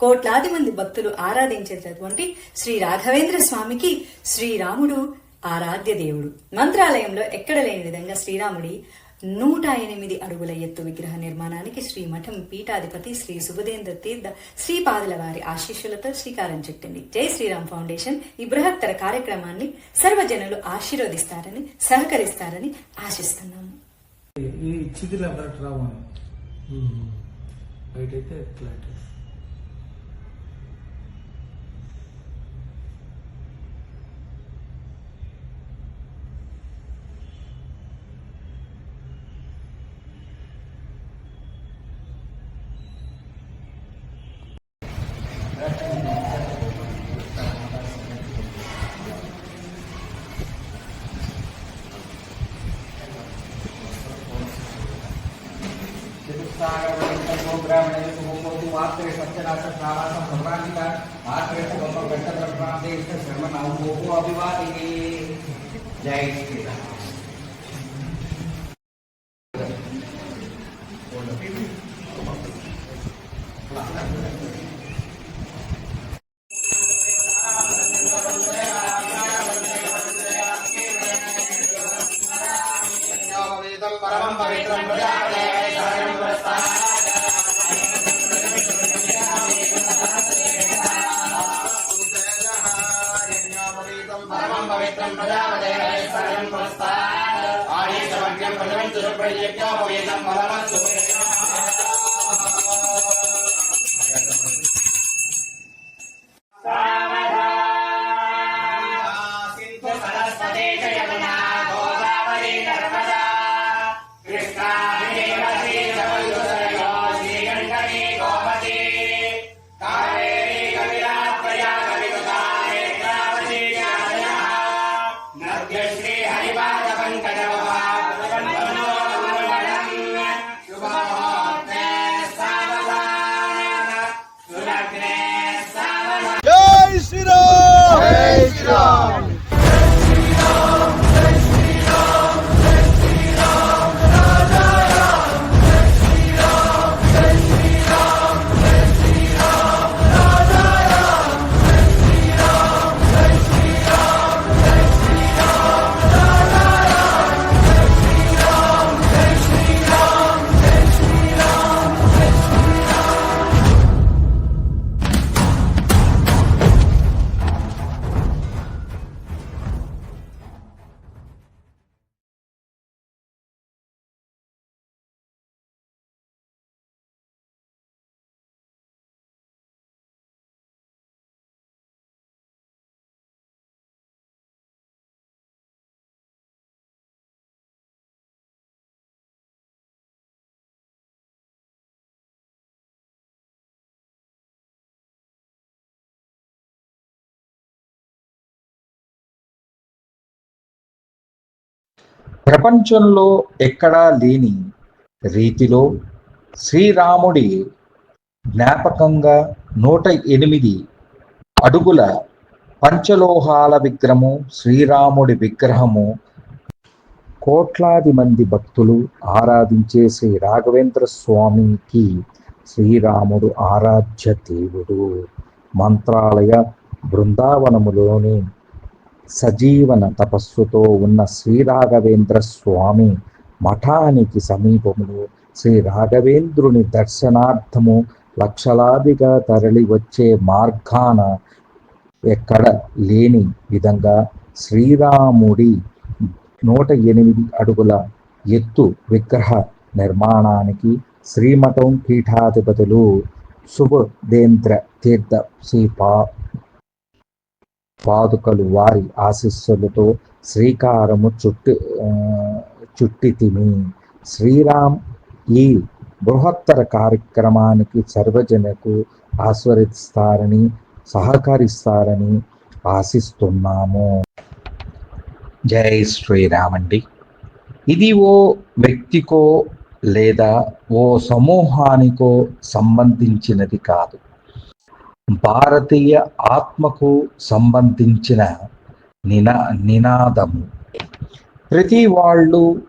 కోట్లాది మంది భక్తులు ఆరాధించేటటువంటి శ్రీ రాఘవేంద్ర స్వామికి శ్రీరాముడు ఆరాధ్య దేవుడు. మంత్రాలయంలో ఎక్కడ లేని విధంగా శ్రీరాముడి నూట ఎనిమిది అడుగుల ఎత్తు విగ్రహ నిర్మాణానికి శ్రీమఠం పీఠాధిపతి శ్రీ సుబుధేంద్ర తీర్థ శ్రీపాదుల వారి ఆశీస్సులతో శ్రీకారం చుట్టింది. జై శ్రీరామ్ ఫౌండేషన్ ఈ బృహత్తర కార్యక్రమాన్ని సర్వజనులు ఆశీర్వదిస్తారని సహకరిస్తారని ఆశిస్తున్నాము. ఈ ઉત્તરાયણ શુભમોનું માત્ર સત્યનાશક નારાયણ ભગવાનના માત્ર શુભમ ઘટ પ્રમાણ દેશ શર્મ નામ મોકો અભિવાદિની જય શ્રી રામ परम पवित्रं प्रजापते हरिहरं प्रस्थानं పవిత్రం ప్రజాపతే సర్వం పురస్తాత్ ఆదేశమగ్రం ప్రథమం తురప్రయజ్ఞోపవేదం ప్రపంచంలో ఎక్కడా లేని రీతిలో శ్రీరాముడి జ్ఞాపకంగా నూట ఎనిమిది అడుగుల పంచలోహాల విగ్రహము శ్రీరాముడి విగ్రహము కోట్లాది మంది భక్తులు ఆరాధించే శ్రీ రాఘవేంద్ర స్వామికి శ్రీరాముడు ఆరాధ్య దేవుడు. మంత్రాలయ బృందావనములోని సజీవన తపస్సుతో ఉన్న శ్రీ రాఘవేంద్ర స్వామి మఠానికి సమీపంలో శ్రీ రాఘవేంద్రుని దర్శనార్థము లక్షలాదిగా తరలి వచ్చే మార్గాన ఎక్కడ లేని విధంగా శ్రీరాముడి నూట ఎనిమిది అడుగుల ఎత్తు విగ్రహ నిర్మాణానికి శ్రీమఠం పీఠాధిపతులు శుభదేంద్ర తీర్థ శ్రీ పా పాదుకలు వారి ఆశీస్సులతో శ్రీకారము చుట్టి చుట్టి చుట్టితిమి శ్రీరామ్ ఈ బృహత్తర కార్యక్రమానికి సర్వజనకు ఆస్వరిస్తారని సహకరిస్తారని ఆశిస్తున్నాము. జై శ్రీరామ్ అండి ఇది ఓ వ్యక్తికో లేదా ఓ సమూహానికో సంబంధించినది కాదు. భారతీయ ఆత్మకు సంబంధించిన నినా నినాదము. ప్రతి వాళ్ళు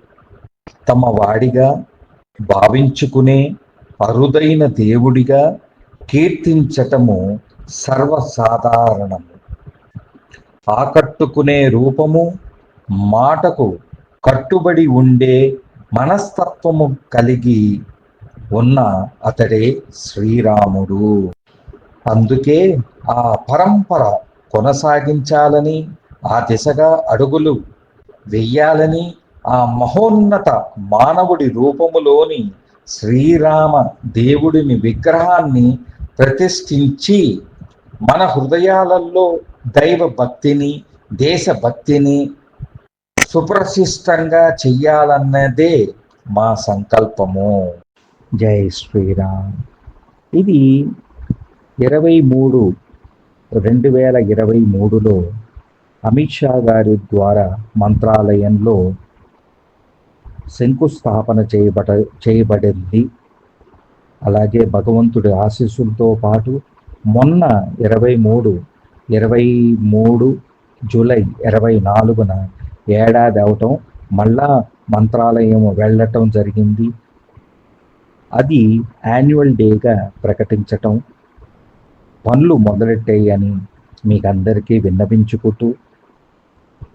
తమ వాడిగా భావించుకునే అరుదైన దేవుడిగా కీర్తించటము సర్వసాధారణము. ఆకట్టుకునే రూపము మాటకు కట్టుబడి ఉండే మనస్తత్వము కలిగి ఉన్న అతడే శ్రీరాముడు. అందుకే ఆ పరంపర కొనసాగించాలని ఆ దిశగా అడుగులు వెయ్యాలని ఆ మహోన్నత మానవుడి రూపములోని శ్రీరామ దేవుడిని విగ్రహాన్ని ప్రతిష్ఠించి మన హృదయాలలో దైవ భక్తిని దేశభక్తిని సుప్రశిష్టంగా చెయ్యాలన్నదే మా సంకల్పము. జై శ్రీరామ్. ఇది ఇరవై మూడు రెండు వేల ఇరవై మూడులో అమిత్ షా గారి ద్వారా మంత్రాలయంలో శంకుస్థాపన చేయబడ చేయబడింది. అలాగే భగవంతుడి ఆశీస్సులతో పాటు మొన్న ఇరవై మూడు ఇరవై మూడు జూలై ఇరవై నాలుగున ఏడాది అవటం మళ్ళా మంత్రాలయం వెళ్ళటం జరిగింది. అది యాన్యువల్ డేగా ప్రకటించటం పనులు మొదలెట్టాయని మీకు అందరికీ విన్నవించుకుంటూ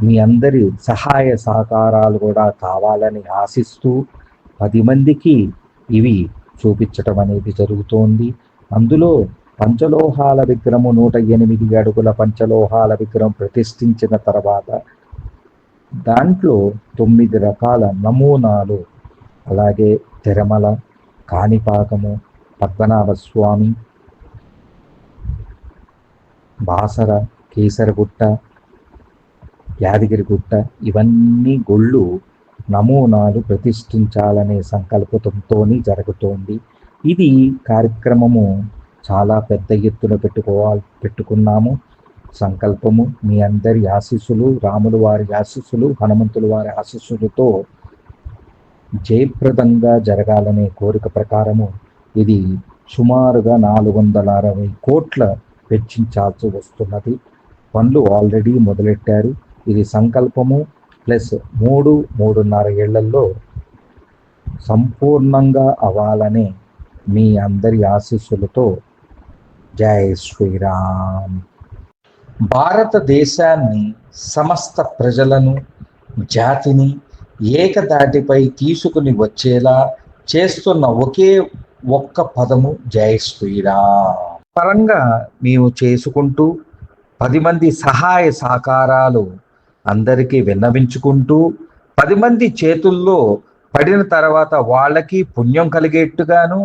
మీ అందరి సహాయ సహకారాలు కూడా కావాలని ఆశిస్తూ పది మందికి ఇవి చూపించటం అనేది జరుగుతోంది. అందులో పంచలోహాల విగ్రహము నూట ఎనిమిది అడుగుల పంచలోహాల విగ్రహం ప్రతిష్ఠించిన తర్వాత దాంట్లో తొమ్మిది రకాల నమూనాలు అలాగే తిరమల కాణిపాకము పద్మనాభ స్వామి బాసర కేసరగుట్ట యాదగిరిగుట్ట ఇవన్నీ గుళ్ళు నమూనాలు ప్రతిష్ఠించాలనే సంకల్పంతో జరుగుతోంది. ఇది కార్యక్రమము చాలా పెద్ద ఎత్తున పెట్టుకోవాలి పెట్టుకున్నాము. సంకల్పము మీ అందరి ఆశీస్సులు రాములు వారి ఆశీస్సులు హనుమంతులు వారి ఆశీస్సులతో జయప్రదంగా జరగాలనే కోరిక ప్రకారము ఇది సుమారుగా నాలుగు వందల అరవై కోట్ల వెచ్చించాల్సి వస్తున్నది. పనులు ఆల్రెడీ మొదలెట్టారు. ఇది సంకల్పము ప్లస్ మూడు మూడున్నర ఏళ్ళలో సంపూర్ణంగా అవ్వాలనే మీ అందరి ఆశీస్సులతో జై శ్రీరామ్. భారతదేశాన్ని సమస్త ప్రజలను జాతిని ఏకదాటిపై తీసుకుని వచ్చేలా చేస్తున్న ఒకే ఒక్క పదము జై శ్రీరామ్. పరంగా మేము చేసుకుంటూ పది మంది సహాయ సహకారాలు అందరికీ విన్నవించుకుంటూ పది మంది చేతుల్లో పడిన తర్వాత వాళ్ళకి పుణ్యం కలిగేట్టుగాను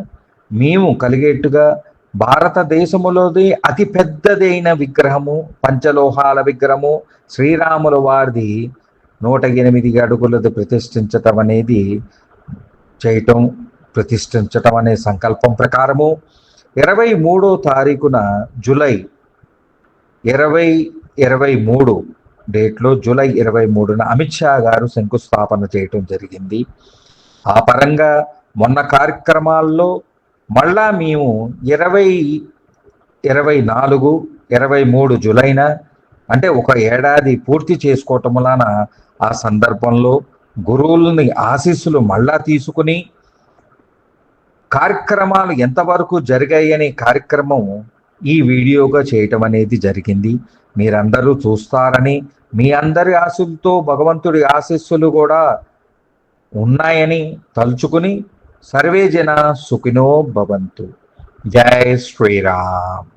మేము కలిగేట్టుగా భారతదేశములోది అతి పెద్దదైన విగ్రహము పంచలోహాల విగ్రహము శ్రీరాముల వారిది నూట ఎనిమిది అడుగులది ప్రతిష్ఠించటం అనేది చేయటం ప్రతిష్ఠించటం అనే సంకల్పం ప్రకారము ఇరవై మూడో తారీఖున జూలై ఇరవై ఇరవై మూడు డేట్లో జూలై ఇరవై మూడున అమిత్ షా గారు శంకుస్థాపన చేయటం జరిగింది. ఆ పరంగా మొన్న కార్యక్రమాల్లో మళ్ళా మేము ఇరవై ఇరవై నాలుగు ఇరవై మూడు జులైన అంటే ఒక ఏడాది పూర్తి చేసుకోవటం వలన ఆ సందర్భంలో గురువులని ఆశీస్సులు మళ్ళా తీసుకుని కార్యక్రమాలు ఎంతవరకు జరిగాయనే కార్యక్రమం ఈ వీడియోగా చేయటం అనేది జరిగింది. మీరందరూ చూస్తారని మీ అందరి ఆశలతో భగవంతుడి ఆశీస్సులు కూడా ఉన్నాయని తలుచుకుని సర్వే జన సుఖినో భవంతు. జై శ్రీరామ్.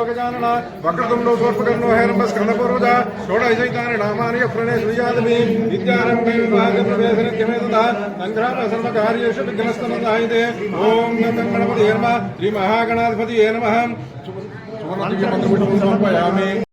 వక్రతుండో సోర్పకర్ణో హేరంబ స్కందపూర్వజ షోడశైతాని నామాని ప్రణే శ్రీయాదమి విద్యారంభే విభాగ ప్రవేశన కిమేత సంగ్రామ సర్వకార్యేషు విఘ్నస్తనదాయితే ఓం నమః గణపతి నమః శ్రీ మహాగణాధిపతి నమః సువర్ణ దివ్య మంత్రపుష్పం సమర్పయామి